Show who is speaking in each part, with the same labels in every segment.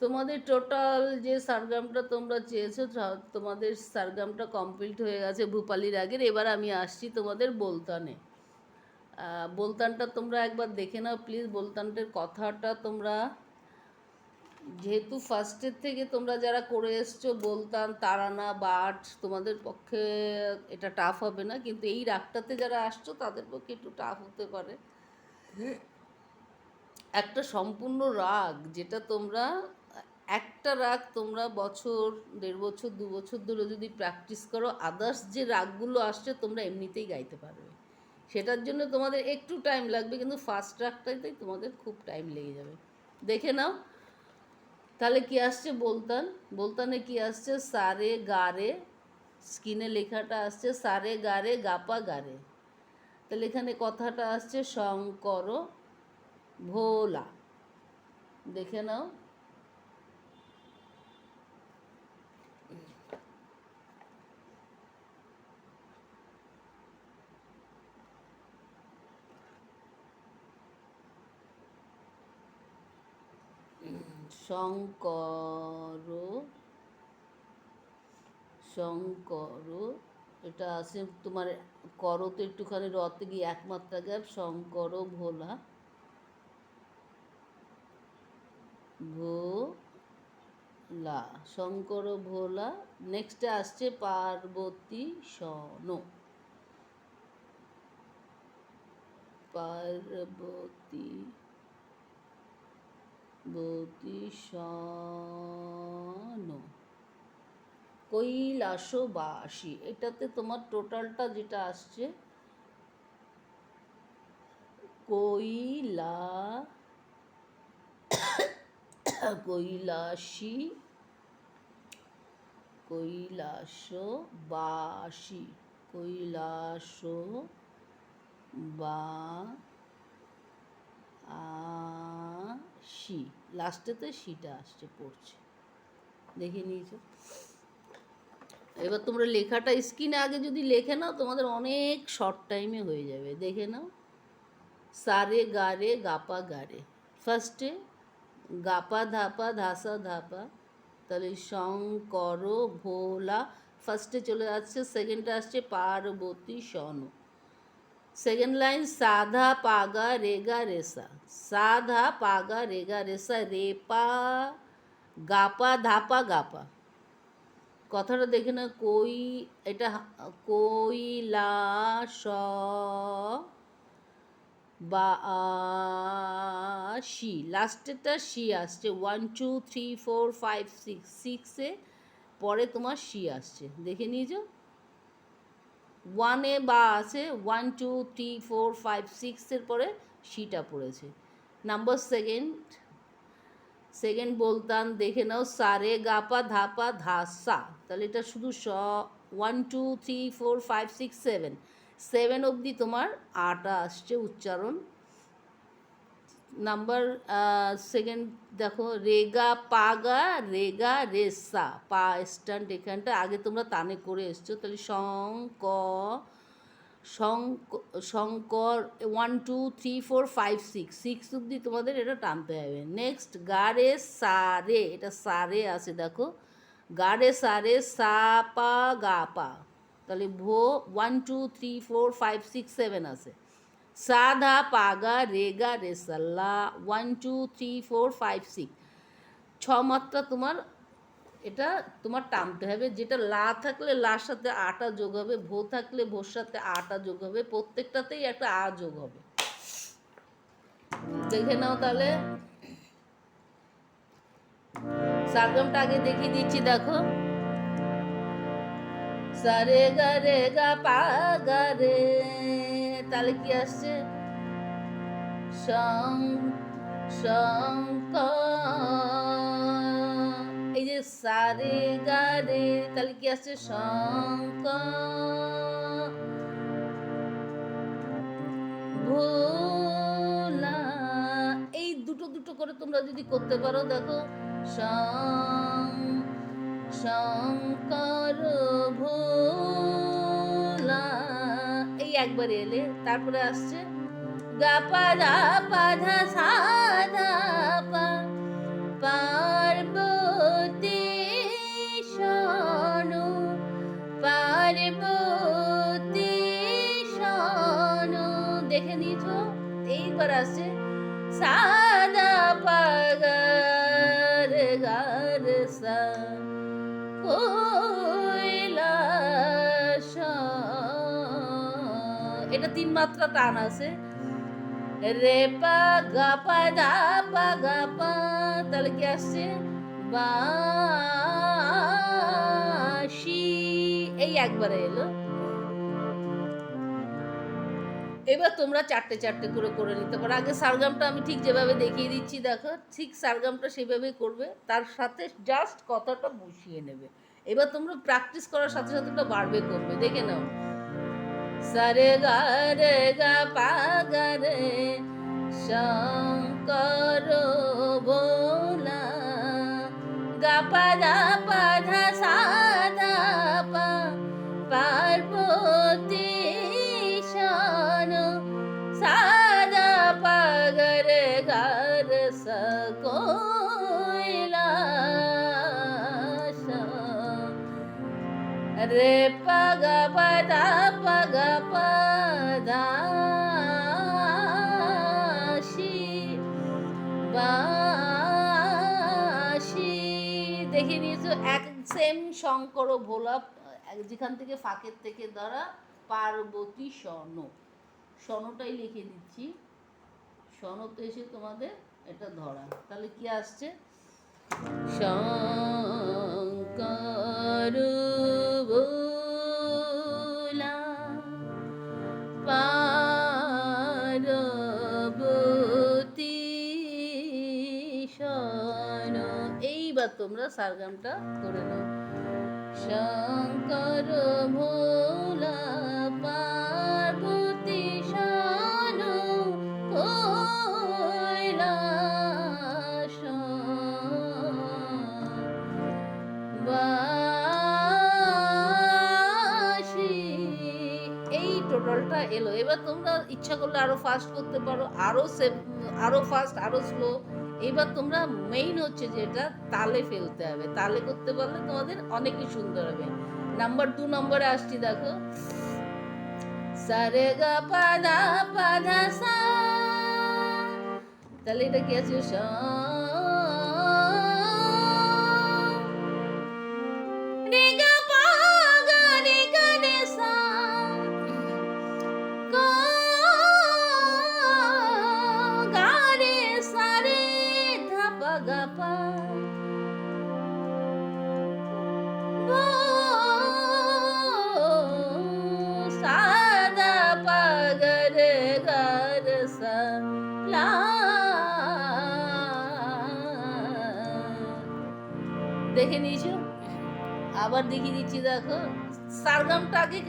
Speaker 1: তোমাদের টোটাল যে সারগ্রামটা তোমরা চেয়েছো তোমাদের সারগ্রামটা কমপ্লিট হয়ে গেছে ভূপালির আগের। এবার আমি আসছি তোমাদের বলতানে। বলতানটা তোমরা একবার দেখে নাও প্লিজ বলতানটার কথাটা তোমরা যেহেতু ফার্স্টের থেকে তোমরা যারা করে এসছো বলতাম তারানা বাট তোমাদের পক্ষে এটা টাফ হবে না। কিন্তু এই রাগটাতে যারা আসছো তাদের পক্ষে একটু টাফ হতে পারে। একটা সম্পূর্ণ রাগ যেটা তোমরা একটা রাগ তোমরা বছর, দেড় বছর, দু বছর ধরে যদি প্র্যাকটিস করো আদার্স যে রাগগুলো আসছে তোমরা এমনিতেই গাইতে পারবে। সেটার জন্য তোমাদের একটু টাইম লাগবে, কিন্তু ফার্স্ট রাগটাতেই তোমাদের খুব টাইম লেগে যাবে। দেখে নাও। তাহলে কি আসছে বলতান? বলতানে কি আসছে? সারে গারে স্কিনে লেখাটা আসছে, সারে গারে, গাপা গারে। তাহলে এখানে কথাটা আসছে শঙ্কর ভোলা। দেখে নাও। শঙ্কর শঙ্কর, এটা আছে তোমার করতে একটুখানি রতে গিয়ে একমাত্রা গ্যাপ, শঙ্কর, ভোলা ভোলা, শঙ্কর, ভোলা নেক্সটে আসছে পার্বতী সন। পার্বতী বতীশন কৈলাসবাসী এটাতে তোমার টোটালটা যেটা আসছে? কৈলা কৈলাসী কৈলাসবাসী কৈলাস বা আশি লাস্টেতে শিটা আসছে, পড়ছে। দেখে নিয়েছো? এবার তোমরা লেখাটা স্ক্রিনে আগে যদি লেখে নাও, তোমাদের অনেক শর্ট টাইমে হয়ে যাবে। দেখে নাও। সারে গারে, গাপা গারে। ফার্স্টে গাপা ধাপা, ধাসা ধাপা, তাহলে শঙ্কর, ভোলা। ফার্স্টে চলে যাচ্ছে সেকেন্ডে আসছে পার্বতী সন সেকেন্ড লাইন সাধা পাগা রেগা রেসা সাধা পাগা রেগা রেসা রেপা গাপা ধাপা গাপা কথাটা দেখে না কই, এটা কৈলাস বা শি লাস্টেরটা শি আসছে। One two three four five six সিক্সে পরে তোমার শি আসছে। দেখে নিয়েছো ওয়ানে বা আছে one two three four five সিক্সের পরে সিটা পড়েছে। নাম্বার সেকেন্ড সেকেন্ড বলতাম দেখে নাও, সারে গাপা ধাপা ধাসা। তাহলে এটা শুধু স one two three four five six seven seven অবধি তোমার আটা আসছে, উচ্চারণ নাম্বার সেকেন্ড দেখো, রেগা পাগা, রেগা রেসা, পা স্ট্যান্ড এখানটা, আগে তোমরা তানে করে এসছো, তাহলে শঙ্ক শঙ্ক, Shankar one two three four five six six অব্দি তোমাদের এটা টানতে হবে। নেক্সট গারে সারে, এটা সারে আছে, দেখো। গারে সারে, সা, পা, গা, পা। তাহলে ভো one two three four five six seven আছে। সাধা পাগা রেগা রেসাল্লা one two three four five six ছ মাত্রা তোমার, এটা তোমার টানতে হবে। যেটা লা থাকলে লার সাথে আটা যোগ হবে, ভো থাকলে ভোর সাথে আটা যোগ হবে, প্রত্যেকটাতেই একটা আ যোগ হবে। দেখে নাও তাহলে। সারগমটা আগে দেখিয়ে দিচ্ছি, দেখো। সারে গা রে গা পা গা রে। তাহলে কি আসছে? শং, শঙ্কর। এই যে সারে গা, রে, তাহলে কি আসছে? শঙ্কর। ভোলা। এই দুটো দুটো করে তোমরা যদি করতে পারো, দেখো। শঙ্কর, ভোলা। একবার এলে, তারপরে আসছে, গা পা দা পা, ধা, সা, ধা, পা, পার্বতী শোনো পার্বতী শোনো। দেখে নিয়েছো, এইবার আসছে সাদা পা তিন মাত্রা টান আছে। রে পা গা পা দা পা গা পা, তাহলে কি আসছে? বাসি এই একবারে এলো। এবার তোমরা চারটে চারটে করে করে নিতে পারো। আগে সারগামটা আমি ঠিক যেভাবে দেখিয়ে দিচ্ছি, দেখো। ঠিক সারগামটা সেভাবেই করবে, তার সাথে জাস্ট কথাটা বসিয়ে নেবে। এবার তোমরা প্র্যাকটিস করার সাথে সাথে ওটা বাড়বে, কমবে। দেখে নাও। सरगर गर शं करो गा सा पा पार्वती पोति शनो सा पागरगर सको। রে পগ পদা পগ পদাশি বাসি দেখে নিয়েছো, এক সেম শঙ্কর ভোলা যেখান থেকে ফাঁকের থেকে দ্বারা পার্বতী স্বর্ণ। স্বর্ণটাই লিখে দিচ্ছি। স্বর্ণতে এসে তোমাদের এটা ধরা। তাহলে কি আসছে? শঙ্কর এইবার তোমরা সারগামটা করে নাও। শঙ্কর ভোলা পার্বতী এলো। এবার তোমরা ইচ্ছা করলে আরও ফাস্ট করতে পারো, আরও সেভ আরও ফাস্ট আরও স্লো এবার তোমরা মেইন হচ্ছে যেটা তালে ফেলতে হবে। তালে করতে পারলে তোমাদের অনেকই সুন্দর হবে। নাম্বার দু নম্বরে আসছি, দেখো। সারে গা পাদা পাদা সা। তাহলে এটা কি আছে? আবার দেখিয়ে দিচ্ছি, দেখো। সারগামটা আগে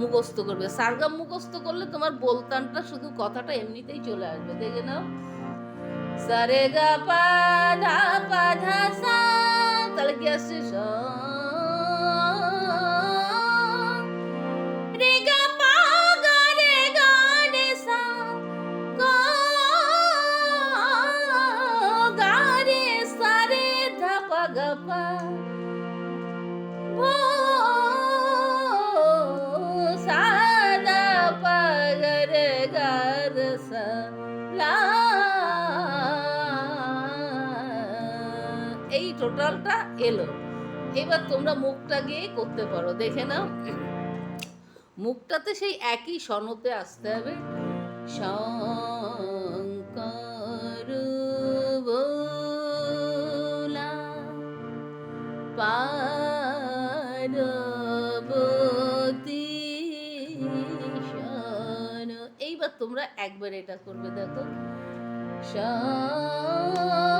Speaker 1: মুখস্থ করবে। সারগাম মুখস্থ করলে তোমার বলতানটা শুধু কথাটা এমনিতেই চলে আসবে। দেখে নাও। সারে গা পা ধা পা ধা সা, তাহলে কি আসছে? স রে এই এলো। এবার তোমরা মুখটা গিয়ে করতে পারো, দেখে নাও। মুখটাতে সেই একই সনতে আসতে হবে। শঙ্কর। এইবার তোমরা একবার এটা করবে, দেখো। এই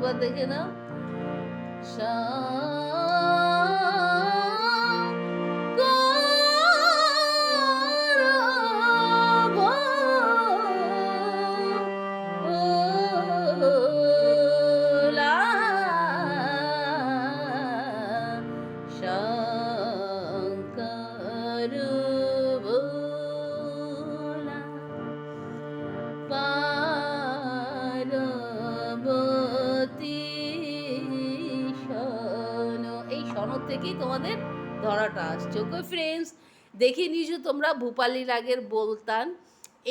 Speaker 1: একবার দেখে নাও বাজানোর থেকেই তোমাদের ধরাটা আসছে। ওকে ফ্রেন্ডস দেখে নিয়েছো তোমরা ভূপালি রাগের বলতান।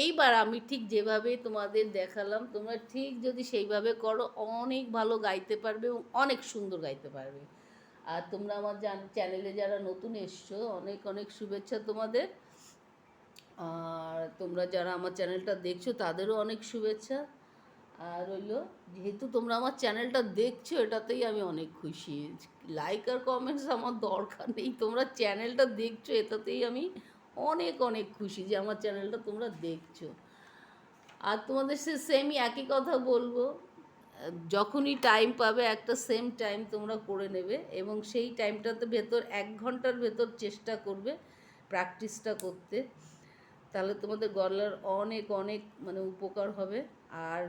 Speaker 1: এইবার আমি ঠিক যেভাবে তোমাদের দেখালাম, তোমরা ঠিক যদি সেইভাবে করো, অনেক ভালো গাইতে পারবে এবং অনেক সুন্দর গাইতে পারবে। আর তোমরা আমার জান চ্যানেলে যারা নতুন এসছো, অনেক অনেক শুভেচ্ছা তোমাদের। আর তোমরা যারা আমার চ্যানেলটা দেখছ, তাদেরও অনেক শুভেচ্ছা। আর হইল, যেহেতু তোমরা আমার চ্যানেলটা দেখছ, এটাতেই আমি অনেক খুশি। লাইক আর কমেন্টস আমার দরকার নেই। তোমরা চ্যানেলটা দেখছ, এটাতেই আমি অনেক অনেক খুশি যে আমার চ্যানেলটা তোমরা দেখছ। আর তোমাদের সে সেমই একই কথা বলব, যখনই টাইম পাবে একটা সেম টাইম তোমরা করে নেবে এবং সেই টাইমটাতে ভেতর, এক ঘণ্টার ভেতর চেষ্টা করবে প্র্যাকটিসটা করতে। তাহলে তোমাদের গলার অনেক অনেক মানে উপকার হবে। আর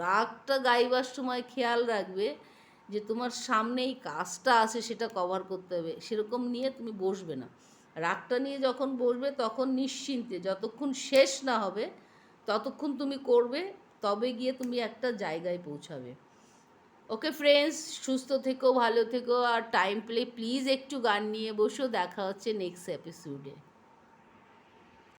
Speaker 1: রাগটা গাইবার সময় খেয়াল রাখবে যে তোমার সামনে এই কাজটা আছে সেটা কভার করতে হবে, সেরকম নিয়ে তুমি বসবে না। রাগটা নিয়ে যখন বসবে তখন নিশ্চিন্তে, যতক্ষণ শেষ না হবে, ততক্ষণ তুমি করবে, তবে গিয়ে তুমি একটা জায়গায় পৌঁছাবে। ওকে ফ্রেন্ডস সুস্থ থেকো, ভালো থেকো, আর টাইম পেলে প্লিজ একটু গান নিয়ে বসো, দেখা হচ্ছে নেক্সট এপিসোডে